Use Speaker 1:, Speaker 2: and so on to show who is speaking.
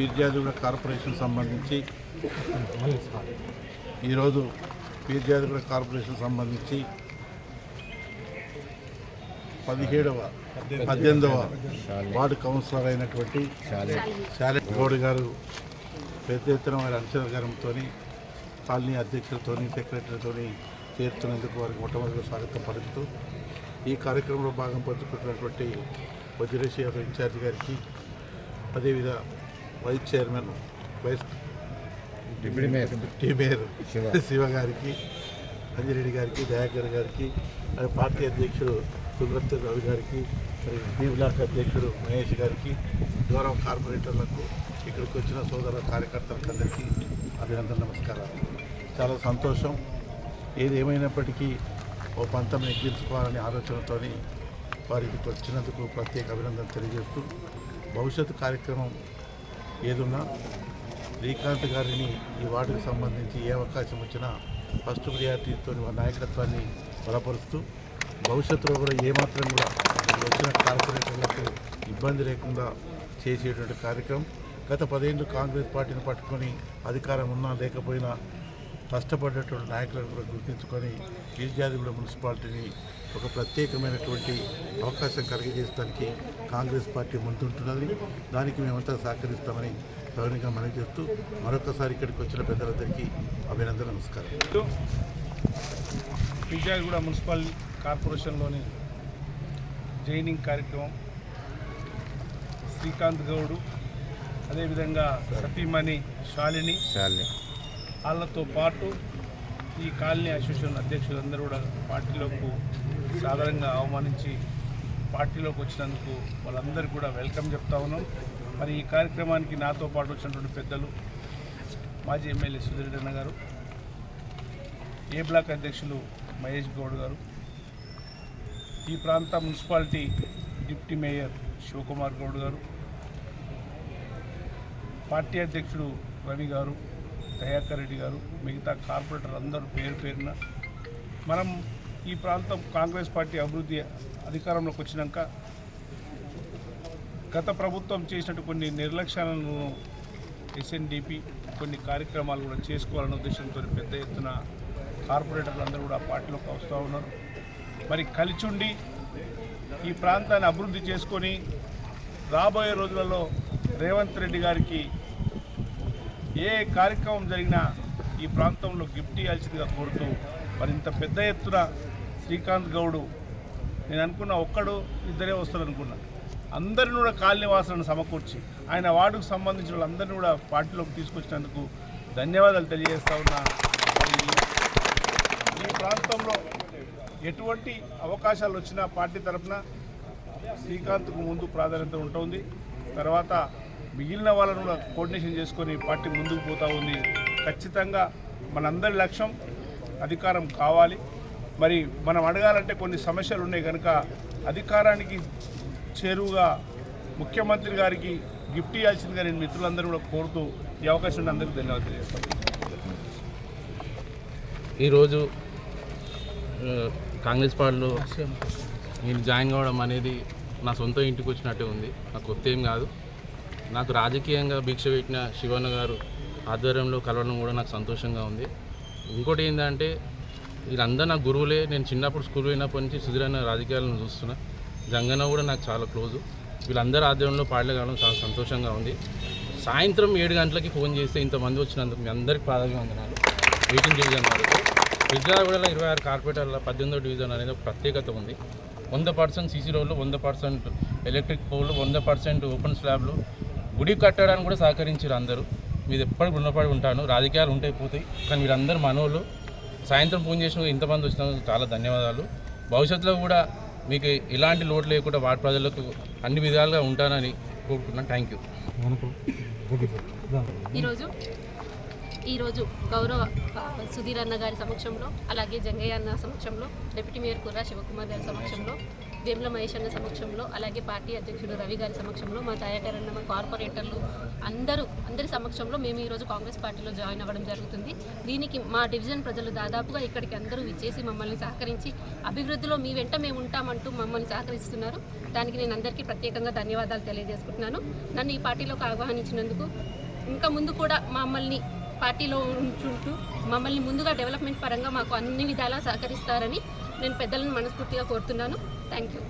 Speaker 1: Peerzadiguda corporation సంబంధించి ఈరోజు Peerzadiguda corporation సంబంధించి పదిహేడవ పద్దెనిమిదవ వార్డు కౌన్సిలర్ అయినటువంటి శాలెట్ గౌడ్ గారు పెద్ద ఎత్తున వారి అంచనగారంతో కాలనీ అధ్యక్షులతో సెక్రటరీతో చేరుతున్నందుకు వారికి మొట్టమొదటిగా స్వాగతం పలుకుతూ ఈ కార్యక్రమంలో భాగం పంచుకుంటున్నటువంటి వజ్రేశ్వర ఇన్ఛార్జ్ గారికి అదేవిధ vice chairman vice
Speaker 2: deputy mayor
Speaker 1: deputy mayor
Speaker 2: Shiva.
Speaker 1: గారికి అంజిరెడ్డి గారికి దయాకర్ గారికి మరి పార్టీ అధ్యక్షుడు సుబ్రత్ రవి గారికి మరి బీ బ్లాక్ అధ్యక్షుడు మహేష్ గారికి గౌరవ కార్పొరేటర్లకు ఇక్కడికి వచ్చిన సోదర కార్యకర్తలకు అందరికీ అభినందన నమస్కారాలు. చాలా సంతోషం. ఏది ఏమైనప్పటికీ ఓ పంతం ఎక్కించుకోవాలనే ఆలోచనతోని వారికి వచ్చినందుకు ప్రత్యేక అభినందన తెలియజేస్తూ భవిష్యత్తు కార్యక్రమం ఏదున్నా శ్రీకాంత్ గారిని ఈ వార్డుకు సంబంధించి ఏ అవకాశం వచ్చినా ఫస్ట్ ప్రియారిటీతో వారి నాయకత్వాన్ని బలపరుస్తూ భవిష్యత్తులో కూడా ఏమాత్రం కూడా వచ్చిన కార్పొరేటర్లకు ఇబ్బంది లేకుండా చేసేటువంటి కార్యక్రమం. గత పదేళ్ళు కాంగ్రెస్ పార్టీని పట్టుకొని అధికారం ఉన్నా లేకపోయినా కష్టపడ్డటువంటి నాయకులను కూడా గుర్తించుకొని గిరిజాదిగూడ మున్సిపాలిటీని ఒక ప్రత్యేకమైనటువంటి అవకాశం కలిగజేయడానికి కాంగ్రెస్ పార్టీ ముందుంటున్నది. దానికి మేమంతా సహకరిస్తామని సౌర్యంగా మనవి చేస్తూ మరొకసారి ఇక్కడికి వచ్చిన పెద్దలందరికీ అభినందన నమస్కారం.
Speaker 3: విజయగూడ మున్సిపల్ కార్పొరేషన్లోని జైనింగ్ కార్యక్రమం శ్రీకాంత్ గౌడు అదేవిధంగా సతీమణి శాలిని
Speaker 2: శాలిని.
Speaker 3: వాళ్ళతో పాటు ఈ కాలనీ అసోసియేషన్ అధ్యక్షులందరూ కూడా పార్టీలోకి సాధారణంగా అవమానించి పార్టీలోకి వచ్చినందుకు వాళ్ళందరికీ కూడా వెల్కమ్ చెప్తా ఉన్నాం. మరి ఈ కార్యక్రమానికి నాతో పాటు వచ్చినటువంటి పెద్దలు మాజీ ఎమ్మెల్యే సుధీర్ అన్న గారు ఏ బ్లాక్ అధ్యక్షులు మహేష్ గౌడ్ గారు ఈ ప్రాంత municipality deputy mayor Shivakumar Goud గారు పార్టీ అధ్యక్షుడు రవి గారు దయాకర్ రెడ్డి గారు మిగతా కార్పొరేటర్ అందరూ పేరు పేరున మనం ఈ ప్రాంతం కాంగ్రెస్ పార్టీ అభివృద్ధి అధికారంలోకి వచ్చినాక గత ప్రభుత్వం చేసినట్టు కొన్ని నిర్లక్ష్యాలను ఎస్ఎన్డిపి కొన్ని కార్యక్రమాలు కూడా చేసుకోవాలనే ఉద్దేశంతో పెద్ద ఎత్తున కార్పొరేటర్లు అందరూ కూడా పార్టీలోకి వస్తూ ఉన్నారు. మరి కలిచుండి ఈ ప్రాంతాన్ని అభివృద్ధి చేసుకొని రాబోయే రోజులలో రేవంత్ రెడ్డి గారికి ఏ కార్యక్రమం జరిగినా ఈ ప్రాంతంలో గిఫ్ట్ ఇవ్వాల్సిందిగా కోరుతూ మరి ఇంత పెద్ద ఎత్తున శ్రీకాంత్ గౌడు నేను అనుకున్న ఒక్కడు ఇద్దరే వస్తారు అనుకున్నాను అందరిని కూడా కాలనీ సమకూర్చి ఆయన వార్డుకు సంబంధించిన వాళ్ళందరినీ కూడా పార్టీలోకి తీసుకొచ్చినందుకు ధన్యవాదాలు తెలియజేస్తా ఉన్నా. ఈ- ఈ ప్రాంతంలో ఎటువంటి అవకాశాలు వచ్చినా పార్టీ తరఫున శ్రీకాంత్కు ముందు ప్రాధాన్యత ఉంటుంది. తర్వాత మిగిలిన వాళ్ళను కూడా కోఆర్డినేషన్ చేసుకొని పార్టీ ముందుకు పోతూ ఉంది. ఖచ్చితంగా మనందరి లక్ష్యం అధికారం కావాలి. మరి మనం అడగాలంటే కొన్ని సమస్యలు ఉన్నాయి కనుక అధికారానికి చేరువుగా ముఖ్యమంత్రి గారికి గిఫ్ట్ ఇవ్వాల్సిందిగా నేను మిత్రులందరూ కూడా కోరుతూ ఈ అవకాశం అందరికీ ధన్యవాదాలు తెలియజేస్తాను.
Speaker 4: ఈరోజు కాంగ్రెస్ పార్టీలో నేను జాయిన్ కావడం అనేది నా సొంత ఇంటికి వచ్చినట్టే ఉంది. నాకు కొత్త ఏం కాదు. నాకు రాజకీయంగా భిక్ష పెట్టిన శివన్న గారు ఆధ్వర్యంలో కలవడం కూడా నాకు సంతోషంగా ఉంది. ఇంకోటి ఏంటంటే వీళ్ళందరూ నా గురువులే. నేను చిన్నప్పుడు స్కూల్ పోయినప్పటి నుంచి సుధీరన్న రాజకీయాలను చూస్తున్నా. జంగన్న కూడా నాకు చాలా క్లోజు. వీళ్ళందరూ ఆధ్వర్యంలో పాటలు కావడం చాలా సంతోషంగా ఉంది. సాయంత్రం ఏడు గంటలకి ఫోన్ చేస్తే ఇంతమంది వచ్చినందుకు మీ అందరికీ పాదాభివందనాలు. మీటింగ్ డివిజన్ వరకు. విజయవాడలో ఇరవై ఆరు కార్పొరేటర్ల పద్దెనిమిదో డివిజన్ అనేది ఒక ప్రత్యేకత ఉంది. వంద పర్సెంట్ సీసీ రోడ్లు వంద పర్సెంట్ ఎలక్ట్రిక్ పోల్లు వంద పర్సెంట్ ఓపెన్ స్లాబ్లు గుడి కట్టడానికి కూడా సహకరించారు అందరూ. మీరు ఎప్పటికి రుణపడి ఉంటాను. రాజకీయాలు ఉంటాయి పోతాయి కానీ మీరందరూ మనోళ్ళు. సాయంత్రం ఫోన్ చేసిన ఇంతమంది వచ్చినందుకు చాలా ధన్యవాదాలు. భవిష్యత్తులో కూడా మీకు ఎలాంటి లోటు లేకుండా వార్డు ప్రజలకు అన్ని విధాలుగా ఉంటానని కోరుకుంటున్నాను. థ్యాంక్ యూ
Speaker 5: ఈరోజు ఈరోజు గౌరవ సుధీర్ అన్న గారి సమక్షంలో అలాగే జంగయ్య అన్న సమక్షంలో డిప్యూటీ మేయర్ కుర్రా శివకుమార్ గారి సమక్షంలో వేముల మహేష్ అన్న సమక్షంలో అలాగే పార్టీ అధ్యక్షుడు రవి గారి సమక్షంలో మా తయారన్న అన్న మా కార్పొరేటర్లు అందరూ అందరి సమక్షంలో మేము ఈరోజు కాంగ్రెస్ పార్టీలో జాయిన్ అవ్వడం జరుగుతుంది. దీనికి మా డివిజన్ ప్రజలు దాదాపుగా ఇక్కడికి అందరూ ఇచ్చేసి మమ్మల్ని సహకరించి అభివృద్ధిలో మీ వెంట మేము ఉంటామంటూ మమ్మల్ని సహకరిస్తున్నారు. దానికి నేను అందరికీ ప్రత్యేకంగా ధన్యవాదాలు తెలియజేసుకుంటున్నాను. నన్ను ఈ పార్టీలోకి ఆహ్వానించినందుకు ఇంకా ముందు కూడా మమ్మల్ని పార్టీలో ఉంచుంటూ మమ్మల్ని ముందుగా డెవలప్మెంట్ పరంగా మాకు అన్ని విధాలా సహకరిస్తారని నేను పెద్దలను మనస్ఫూర్తిగా కోరుతున్నాను. Thank you